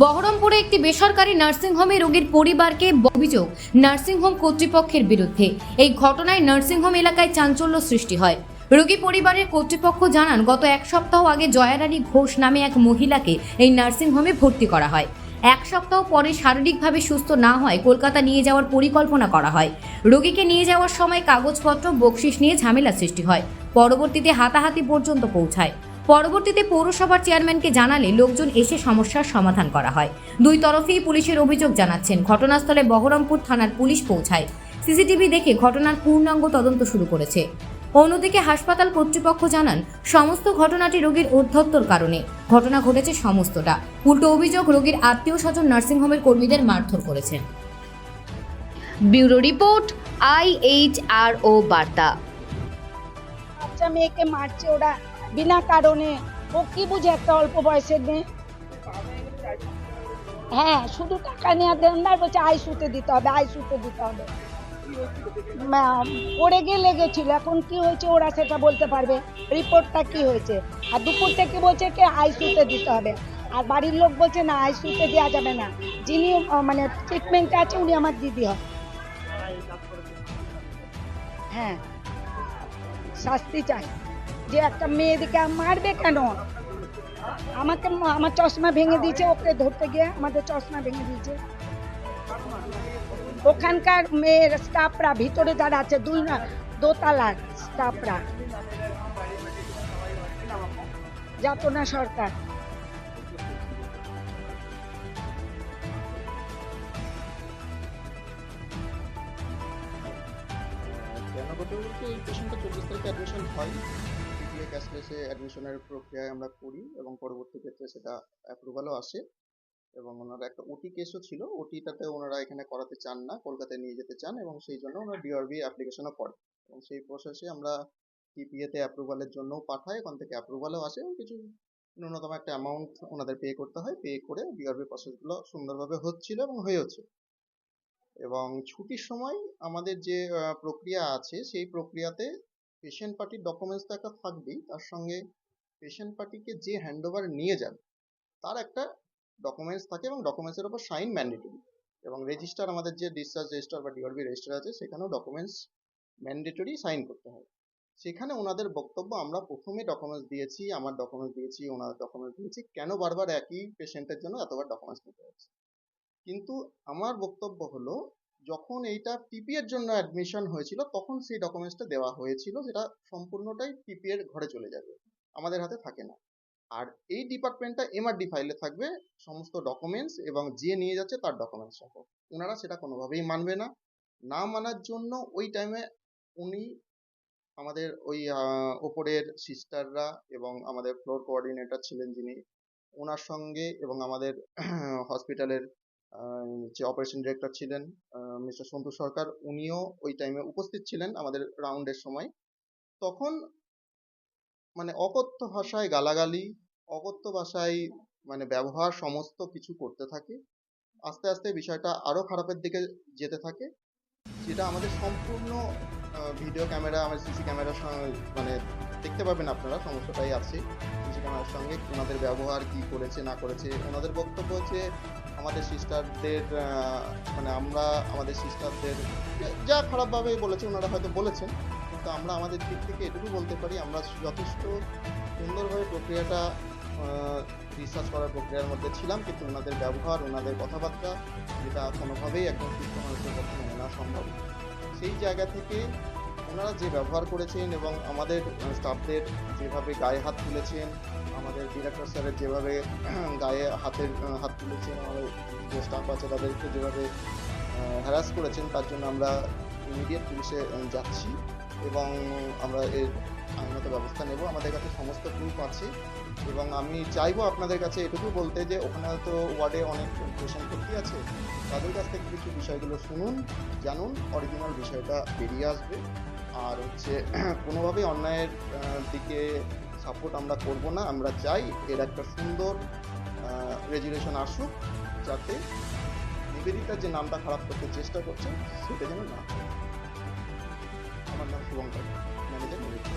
বহরমপুরে একটি বেসরকারি নার্সিংহোমে রোগীর পরিবারকে অভিযোগ, নার্সিংহোম কর্তৃপক্ষের বিরুদ্ধে। এই ঘটনায় নার্সিংহোম এলাকায় চাঞ্চল্য সৃষ্টি হয়। রোগী পরিবারের কর্তৃপক্ষ জানান, গত এক সপ্তাহ আগে জয়ারানী ঘোষ নামে এক মহিলাকে এই নার্সিংহোমে ভর্তি করা হয়। এক সপ্তাহ পরে শারীরিকভাবে সুস্থ না হয় কলকাতা নিয়ে যাওয়ার পরিকল্পনা করা হয়। রোগীকে নিয়ে যাওয়ার সময় কাগজপত্র বকশিস নিয়ে ঝামেলা সৃষ্টি হয়। পরবর্তীতে হাতাহাতি পর্যন্ত পৌঁছায়। পরবর্তীতে পৌরসভার চেয়ারম্যানকে জানালে লোকজন এসে সমস্যার সমাধান করা হয়। দুই তরফেই পুলিশের অভিযোগ জানাচ্ছেন। ঘটনাস্থলে বহরমপুর থানার পুলিশ পৌঁছায়। সিসিটিভি দেখে ঘটনার পূর্ণাঙ্গ তদন্ত শুরু করেছে। অন্যদিকে হাসপাতাল কর্তৃপক্ষ জানান সমস্ত ঘটনাটি রোগীর অধ্যত্তর কারণে। ঘটনা ঘটেছে সমস্তটা। উল্টো অভিযোগ রোগীর আত্মীয় স্বজন নার্সিংহোমের কর্মীদের মারধর করেছেন ব্যুরো রিপোর্ট আইএইচআরও বার্তা। বাচ্চা মেয়েকে মারছে ওরা। বিনা কারণে ও কি বুঝে একটা অল্প বয়সের মেয়ে? হ্যাঁ শুধু টাকা নেওয়া দেন না, বলছে আইসুতে দিতে হবে, আইসুতে দিতে হবে। পড়ে গিয়ে লেগেছিল এখন কি হয়েছে ওরা সেটা বলতে পারবে। রিপোর্টটা কি হয়েছে? আর দুপুর থেকে বলছে কি আইসুতে দিতে হবে। আর বাড়ির লোক বলছে না, আইসুতে দেওয়া যাবে না। যিনি মানে ট্রিটমেন্টে আছে, উনি আমার দিদি হয়। হ্যাঁ শাস্তি চাই। যে একটা মেয়েদিকে মারবে কেন? আমাকে আমার চশমা ভেঙে দিয়েছে, ওকে ধরতে গিয়ে আমাদের চশমা ভেঙে দিয়েছে। ওখানকার মেয়ের স্টাফরা, ভিতরে যারা আছে, দুই না, দোতলার স্টাফরা। যাতনা সরকার। কেন ঘটে বলতে এই চব্বিশ তারিখে অ্যাডমিশন হয় পিপিএ ক্যাশলেসে অ্যাডমিশনের প্রক্রিয়ায় আমরা করি এবং পরবর্তী ক্ষেত্রে সেটা অ্যাপ্রুভালও আসে। এবং ওনারা একটা ওটি কেসও ছিল। ওটিটাতে ওনারা এখানে করাতে চান না, কলকাতায় নিয়ে যেতে চান এবং সেই জন্য ওনারা ডিআরবি অ্যাপ্লিকেশনও করে। এবং সেই প্রসেসে আমরা টিপিএতে অ্যাপ্রুভালের জন্যও পাঠাই, ওখান থেকে অ্যাপ্রুভালও আসে এবং কিছু ন্যূনতম একটা অ্যামাউন্ট ওনাদের পে করতে হয়। পে করে ডিআরবি প্রসেসগুলো সুন্দরভাবে হচ্ছিল এবং হয়েওছে। এবং ছুটির সময় আমাদের যে প্রক্রিয়া আছে, সেই প্রক্রিয়াতে পেশেন্ট পার্টির ডকুমেন্টস তো একটা থাকবেই, তার সঙ্গে পেশেন্ট পার্টিকে যে হ্যান্ডওভার নিয়ে যান তার একটা ডকুমেন্টস থাকে এবং ডকুমেন্টসের উপর সাইন ম্যান্ডেটরি এবং রেজিস্টার আমাদের যে ডিসচার্জ রেজিস্টার বা ডিআরবি রেজিস্টার আছে, সেখানেও ডকুমেন্টস ম্যান্ডেটরি সাইন করতে হয় সেখানে ওনাদের বক্তব্য, আমরা প্রথমে ডকুমেন্টস দিয়েছি, আমার ডকুমেন্টস দিয়েছি, ওনার ডকুমেন্টস দিয়েছি, কেন বারবার একই পেশেন্টের জন্য এতবার ডকুমেন্টস নিতে হচ্ছে? কিন্তু আমার বক্তব্য হলো যখন এইটা পিপি এর জন্য অ্যাডমিশন হয়েছিল, তখন সেই ডকুমেন্টসটা দেওয়া হয়েছিল, যেটা সম্পূর্ণটাই পিপি এর ঘরে চলে যাবে, আমাদের হাতে থাকে না। আর এই ডিপার্টমেন্টটা এমআরডি ফাইলে থাকবে, সমস্ত ডকুমেন্টস এবং যে নিয়ে যাচ্ছে তার ডকুমেন্টস সহ। ওনারা সেটা কোনোভাবেই মানবে না। না মানার জন্য ওই টাইমে উনি আমাদের ওই ওপরের সিস্টাররা এবং আমাদের ফ্লোর কোঅর্ডিনেটর ছিলেন যিনি, ওনার সঙ্গে এবং আমাদের হসপিটালের যে অপারেশন ডিরেক্টর ছিলেন মিস্টার সন্তু সরকার, উনিও ওই টাইমে উপস্থিত ছিলেন আমাদের রাউন্ডের সময়। তখন মানে অকথ্য ভাষায় গালাগালি, অকথ্য ভাষায় মানে ব্যবহার সমস্ত কিছু করতে থাকে। আস্তে আস্তে বিষয়টা আরও খারাপের দিকে যেতে থাকে। যেটা আমাদের সম্পূর্ণ ভিডিও ক্যামেরা আমাদের সিসি ক্যামেরার সঙ্গে মানে দেখতে পাবেন আপনারা, সমস্তটাই আছে। সিসি ক্যামেরার সঙ্গে ওনাদের ব্যবহার কি করেছে, না করেছে। ওনাদের বক্তব্য হচ্ছে আমাদের সিস্টারদের মানে আমরা আমাদের সিস্টারদের যা খারাপভাবে বলেছে, ওনারা হয়তো বলেছেন, কিন্তু আমরা আমাদের দিক থেকে এটুকু বলতে পারি, আমরা যথেষ্ট সুন্দরভাবে প্রক্রিয়াটা রিসার্চ করার প্রক্রিয়ার মধ্যে ছিলাম, কিন্তু ওনাদের ব্যবহার, ওনাদের কথাবার্তা, যেটা কোনোভাবেই একদম সুস্থ মানুষের পক্ষে মেনে সম্ভব সেই জায়গা থেকে ওনারা যে ব্যবহার করেছেন এবং আমাদের স্টাফদের যেভাবে গায়ে হাত তুলেছেন, আমাদের ডিরেক্টর স্যারের যেভাবে গায়ে হাতের হাত তুলেছেন, আমাদের যে স্টাফ আছে তাদেরকে যেভাবে হ্যারাস করেছেন, তার জন্য আমরা ইমিডিয়েট পুলিশে যাচ্ছি এবং আমরা এর আইনত ব্যবস্থা নেব। আমাদের কাছে সমস্ত প্রুফ আছে। এবং আমি চাইব আপনাদের কাছে এটুকু বলতে যে ওখানে হয়তো ওয়ার্ডে অনেক পেশেন্ট ভর্তি আছে, তাদের কাছ থেকে কিছু বিষয়গুলো শুনুন, জানুন অরিজিনাল বিষয়টা বেরিয়ে আসবে। আর হচ্ছে কোনোভাবেই অন্যায়ের দিকে সাপোর্ট আমরা করব না, আমরা চাই এর একটা সুন্দর রেজুলেশন আসুক, যাতে নিবেদিতার যে নামটা খারাপ করতে চেষ্টা করছে, সেটা যেন না আমার নাম শুভঙ্কর, ম্যানেজার নিবেদিতা।